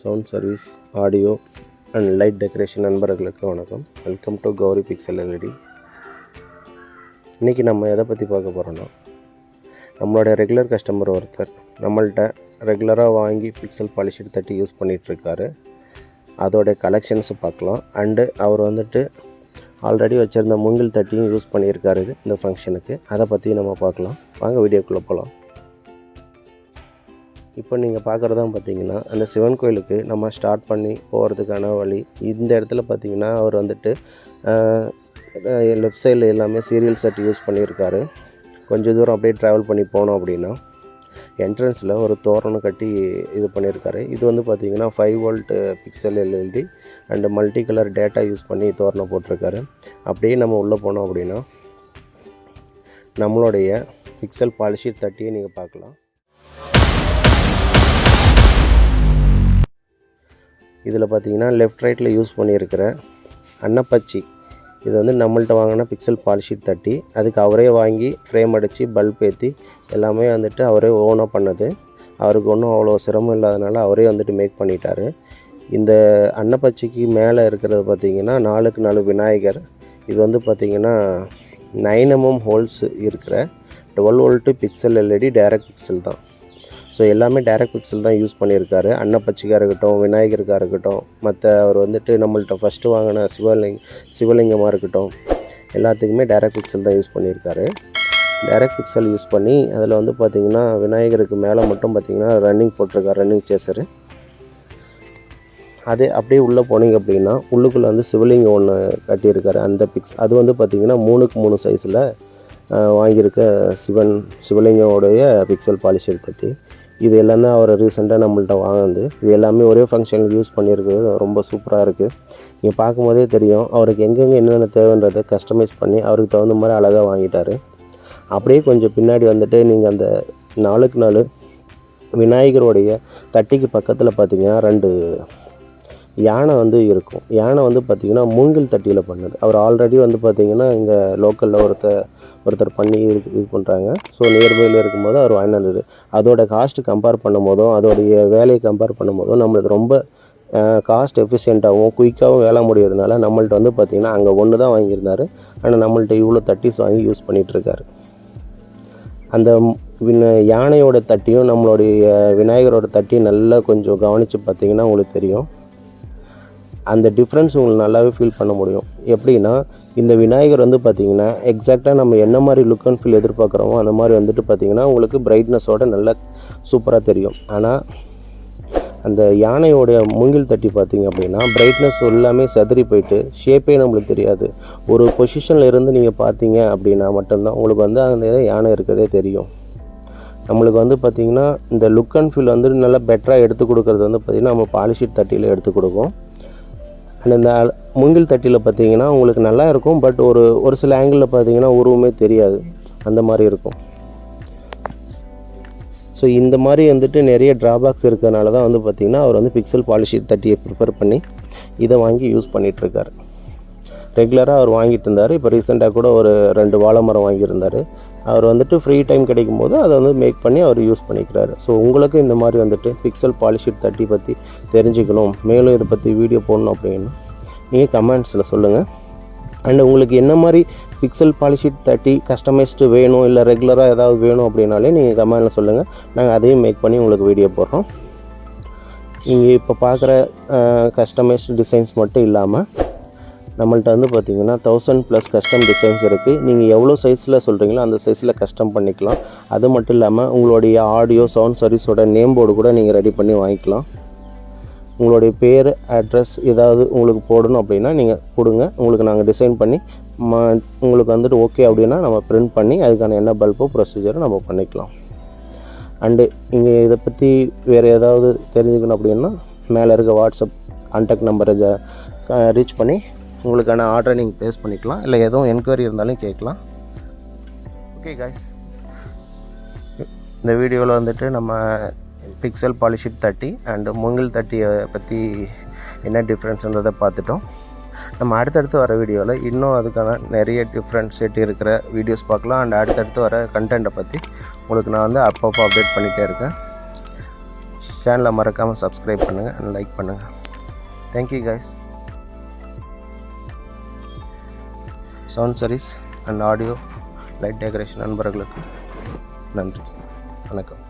Sound service audio and light decoration நண்பர்களுக்கு வணக்கம். Welcome to Gauri pixel LED. இன்றைக்கி நம்ம எதை பற்றி பார்க்க போகிறோன்னா நம்மளோட ரெகுலர் கஸ்டமர் ஒருத்தர் நம்மள்கிட்ட ரெகுலராக வாங்கி பிக்சல் பாலிஷ் தட்டி யூஸ் பண்ணிகிட்ருக்காரு அதோடைய கலெக்ஷன்ஸை பார்க்கலாம். அண்டு அவர் வந்துட்டு ஆல்ரெடி வச்சுருந்த மூங்கில் தட்டியும் யூஸ் பண்ணியிருக்காரு இந்த ஃபங்க்ஷனுக்கு. அதை பற்றி நம்ம பார்க்கலாம். வாங்க வீடியோக்குள்ளே போகலாம் இப்போ நீங்கள் பார்க்குறதான் பார்த்தீங்கன்னா அந்த சிவன் கோயிலுக்கு நம்ம ஸ்டார்ட் பண்ணி போகிறதுக்கான வழி இந்த இடத்துல பார்த்தீங்கன்னா அவர் வந்துட்டு லெஃப்ட் சைடில் எல்லாமே சீரியல் செட் யூஸ் பண்ணியிருக்காரு. கொஞ்சம் தூரம் அப்படியே ட்ராவல் பண்ணி போனோம் அப்படின்னா என்ட்ரன்ஸில் ஒரு தோரணம் கட்டி இது பண்ணியிருக்காரு. இது வந்து பார்த்திங்கன்னா five volt pixel LED and multi colour data use பண்ணி தோரணம் போட்டிருக்காரு. அப்படியே நம்ம உள்ளே போனோம் அப்படின்னா நம்மளுடைய பிக்சல் பாலிஷீட் தட்டியே நீங்கள் பார்க்கலாம். இதில் பார்த்தீங்கன்னா லெஃப்ட் ரைட்டில் யூஸ் பண்ணியிருக்கிற அன்னப்பச்சி. இது வந்து நம்மள்ட்ட வாங்கின பிக்சல் பாலிஷீட் தட்டி அதுக்கு அவரே வாங்கி ஃப்ரேம் அடித்து பல்ப் ஏற்றி எல்லாமே வந்துட்டு அவரே ஓனாக பண்ணது. அவருக்கு ஒன்றும் அவ்வளோ சிரமம் இல்லாதனால அவரே வந்துட்டு மேக் பண்ணிட்டார். இந்த அன்னப்பச்சிக்கு மேலே இருக்கிறது பார்த்திங்கன்னா நாலுக்கு நாலு விநாயகர். இது வந்து பார்த்திங்கன்னா நைன் எம்எம் mm ஹோல்ஸ் இருக்கிற twelve volt pixel LED direct pixel தான். ஸோ எல்லாமே டேரக்ட் பிக்சல் தான் யூஸ் பண்ணியிருக்காரு. அன்னப்பச்சிக்காக இருக்கட்டும் விநாயகருக்காக இருக்கட்டும் மற்ற அவர் வந்துட்டு நம்மள்ட்ட ஃபஸ்ட்டு வாங்கின சிவலிங் சிவலிங்கமாக இருக்கட்டும் எல்லாத்துக்குமே டைரக்ட் பிக்சல் தான் யூஸ் பண்ணியிருக்காரு. டேரக்ட் பிக்சல் யூஸ் பண்ணி அதில் வந்து பார்த்திங்கன்னா விநாயகருக்கு மேலே மட்டும் பார்த்திங்கன்னா ரன்னிங் போட்டிருக்காரு ரன்னிங் சேசரு அதே அப்படியே உள்ளே போனீங்க அப்படின்னா உள்ளுக்குள்ளே வந்து சிவலிங்கம் ஒன்று கட்டியிருக்காரு. அந்த பிக்ஸ் அது வந்து பார்த்திங்கன்னா மூணுக்கு மூணு சைஸில் வாங்கியிருக்க சிவன் சிவலிங்கோடைய பிக்சல் பாலிஷர் தட்டி இது எல்லாமே அவர் ரீசெண்டாக நம்மள்ட்ட வாங்கினது. இது எல்லாமே ஒரே ஃபங்க்ஷனுக்கு யூஸ் பண்ணியிருக்கிறது. ரொம்ப சூப்பராக இருக்குது நீங்கள் பார்க்கும்போதே தெரியும். அவருக்கு எங்கெங்கே என்னென்ன தேவைன்றதை கஸ்டமைஸ் பண்ணி அவருக்கு தகுந்த மாதிரி அழகாக வாங்கிட்டார். அப்படியே கொஞ்சம் பின்னாடி வந்துட்டு நீங்கள் அந்த நாளுக்கு நாள் விநாயகருடைய தட்டிக்கு பக்கத்தில் பார்த்தீங்கன்னா ரெண்டு யானை வந்து இருக்கும். யானை வந்து பார்த்திங்கன்னா மூங்கில் தட்டியில் பண்ணது. அவர் ஆல்ரெடி வந்து பார்த்திங்கன்னா இங்கே லோக்கலில் ஒருத்தர் ஒருத்தர் பண்ணி இது இது பண்ணுறாங்க ஸோ நியர்பையில் இருக்கும்போது அவர் வாங்கி வந்தது. அதோட காஸ்ட் கம்பேர் பண்ணும் போதும் அதோடைய வேலையை கம்பேர் பண்ணும் போதும் நம்மளுக்கு ரொம்ப காஸ்ட் எஃபிஷியண்ட்டாகவும் குயிக்காகவும் வேலை முடியறதுனால நம்மள்ட்ட வந்து பார்த்திங்கன்னா அங்கே ஒன்று தான் வாங்கியிருந்தார். ஆனால் நம்மள்ட்ட இவ்வளோ தட்டிஸ் வாங்கி யூஸ் பண்ணிகிட்ருக்காரு அந்த யானையோட தட்டியும் நம்மளுடைய விநாயகரோட தட்டியும் நல்லா கொஞ்சம் கவனித்து பார்த்தீங்கன்னா உங்களுக்கு தெரியும். அந்த டிஃப்ரென்ஸ் உங்களுக்கு நல்லாவே ஃபீல் பண்ண முடியும். எப்படின்னா இந்த விநாயகர் வந்து பார்த்திங்கன்னா எக்ஸாக்டாக நம்ம என்ன மாதிரி லுக் அண்ட் ஃபீல் எதிர்பார்க்குறோமோ அந்த மாதிரி வந்துட்டு பார்த்திங்கன்னா உங்களுக்கு பிரைட்னஸோட நல்லா சூப்பராக தெரியும். ஆனால் அந்த யானையோடைய மூங்கில் தட்டி பார்த்திங்க அப்படின்னா பிரைட்னஸ் எல்லாமே செதறி போயிட்டு ஷேப்பே நம்மளுக்கு தெரியாது. ஒரு பொசிஷனில் இருந்து நீங்கள் பார்த்தீங்க அப்படின்னா மட்டும்தான் உங்களுக்கு வந்து அந்த யானை இருக்கிறதே தெரியும். நம்மளுக்கு வந்து பார்த்திங்கன்னா இந்த லுக் அண்ட் ஃபீல் வந்து நல்லா பெட்டராக எடுத்து கொடுக்குறது வந்து பார்த்திங்கன்னா நம்ம பாலிஷீட் தட்டியில் எடுத்து கொடுக்கும் அண்ட் இந்த மூங்கில் தட்டியில் பார்த்தீங்கன்னா உங்களுக்கு நல்லா இருக்கும். பட் ஒரு ஒரு சில ஆங்கிளில் பார்த்தீங்கன்னா உருவமே தெரியாது. அந்த மாதிரி இருக்கும். ஸோ இந்த மாதிரி வந்துட்டு நிறைய ட்ராபேக்ஸ் இருக்கிறதுனால தான் வந்து பார்த்திங்கன்னா அவர் வந்து பிக்சல் பாலிஷி தட்டியை ப்ரிப்பேர் பண்ணி இதை வாங்கி யூஸ் பண்ணிகிட்ருக்காரு ரெகுலராக அவர் வாங்கிட்டு இருந்தார். இப்போ ரீசெண்டாக கூட ஒரு ரெண்டு வாழை மரம் வாங்கியிருந்தார். அவர் வந்துட்டு ஃப்ரீ டைம் கிடைக்கும் போது அதை வந்து மேக் பண்ணி அவர் யூஸ் பண்ணிக்கிறாரு. ஸோ உங்களுக்கும் இந்த மாதிரி வந்துட்டு பிக்சல் பாலிஷீட் தட்டி பற்றி தெரிஞ்சுக்கணும். மேலும் இதை பற்றி வீடியோ போடணும் அப்படின்னு நீங்கள் கமெண்ட்ஸில் சொல்லுங்கள் அண்ட் உங்களுக்கு என்ன மாதிரி பிக்சல் பாலிஷீட் தட்டி கஸ்டமைஸ்டு வேணும் இல்லை ரெகுலராக ஏதாவது வேணும் அப்படின்னாலே நீங்கள் கமெண்டில் சொல்லுங்கள் நாங்கள் அதையும் மேக் பண்ணி உங்களுக்கு வீடியோ போடுறோம். நீங்கள் இப்போ பார்க்குற கஸ்டமைஸ்டு டிசைன்ஸ் மட்டும் இல்லாமல் நம்மள்ட்ட வந்து பார்த்திங்கன்னா தௌசண்ட் ப்ளஸ் கஸ்டம் டிசைன்ஸ் இருக்குது நீங்கள் எவ்வளோ சைஸில் சொல்கிறீங்களோ அந்த சைஸில் கஸ்டம் பண்ணிக்கலாம். அது மட்டும் இல்லாமல் உங்களுடைய ஆடியோ சவுண்ட் சர்வீஸோட நேம் போர்டு கூட நீங்கள் ரெடி பண்ணி வாங்கிக்கலாம். உங்களுடைய பேர் அட்ரஸ் ஏதாவது உங்களுக்கு போடணும் அப்படின்னா நீங்கள் கொடுங்க. உங்களுக்கு நாங்கள் டிசைன் பண்ணி ம உங்களுக்கு வந்துட்டு ஓகே அப்படின்னா நம்ம பிரிண்ட் பண்ணி அதுக்கான என்ன பல்போ ப்ரொசீஜரும் நம்ம பண்ணிக்கலாம். அண்டு இங்கே இதை பற்றி வேறு ஏதாவது தெரிஞ்சுக்கணும் அப்படின்னா மேலே இருக்க வாட்ஸ்அப் கான்டாக்ட் நம்பரை ரீச் பண்ணி உங்களுக்கான ஆர்டரை நீங்கள் ப்ளேஸ் பண்ணிக்கலாம். இல்லை எதுவும் என்கொயரி இருந்தாலும் கேட்கலாம். ஓகே காய்ஸ் இந்த வீடியோவில் வந்துட்டு நம்ம பிக்சல் பாலிஷிட் தட்டி அண்டு மூங்கில் தட்டியை பற்றி என்ன டிஃப்ரென்ஸ்ன்றதை பார்த்துட்டோம். நம்ம அடுத்தடுத்து வர வீடியோவில் இன்னும் அதுக்கான நிறைய டிஃப்ரென்ஷியேட் இருக்கிற வீடியோஸ் பார்க்கலாம். அண்ட் அடுத்தடுத்து வர கண்டென்ட்டை பற்றி உங்களுக்கு நான் வந்து அப்பப்போ அப்டேட் பண்ணிகிட்டே இருக்கேன். சேனலை மறக்காமல் சப்ஸ்கிரைப் பண்ணுங்கள் அண்ட் லைக் பண்ணுங்கள் thank you guys sound service and audio light decoration நண்பர்களுக்கு நன்றி வணக்கம்